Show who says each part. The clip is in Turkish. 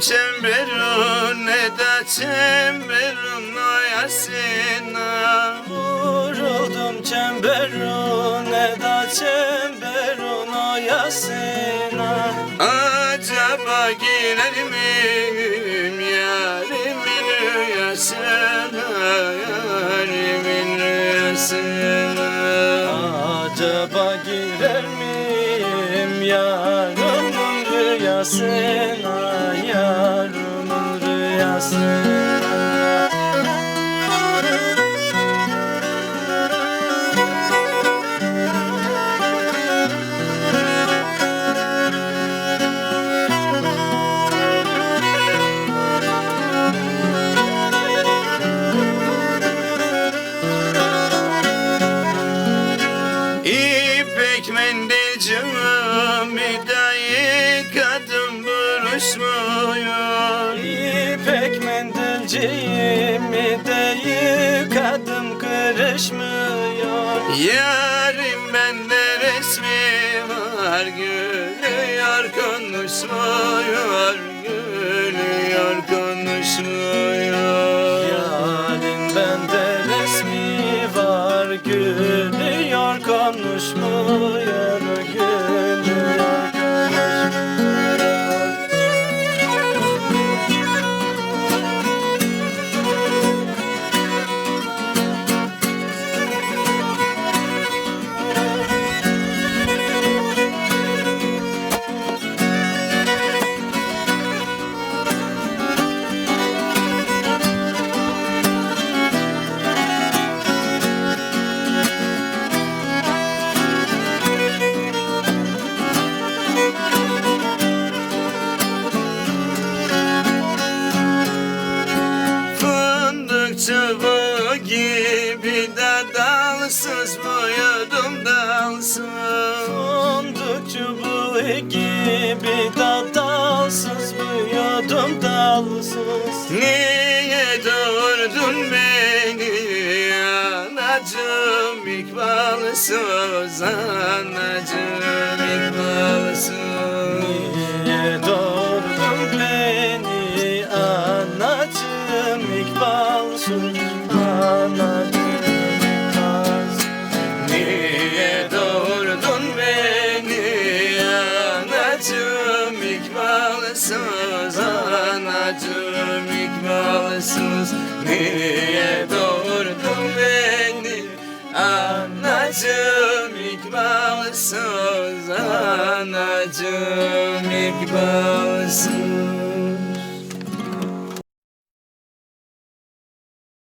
Speaker 1: çemberun ne de çemberun oyasına
Speaker 2: Vuruldum çemberune da çemberun oyasına
Speaker 1: Acaba girer miyim yarimin rüyasına Yarimin rüyasına
Speaker 2: Acaba girer miyim yarımın rüyasına
Speaker 1: Mendil camide kadın buruşmuyor
Speaker 2: İpek mendilciğimi de yıkadım kırışmıyor.
Speaker 1: Yarim bende resmi var Gülüyor konuşmuyor Gülüyor konuşmuyor.
Speaker 2: Yarın bende resmi var gülüyor konuşmuyor
Speaker 1: Fındık çubuğu gibi
Speaker 2: da dalsız büyüdüm dalsız.
Speaker 1: Niye doğurdun beni? Anacığım ikbalsız anacığım ikbalsız.
Speaker 2: Niye doğurdun beni
Speaker 1: ikbalsız anacığım ikbalsız. Niye doğurdun beni? Anacığım ikbalsız anacığım ikbalsız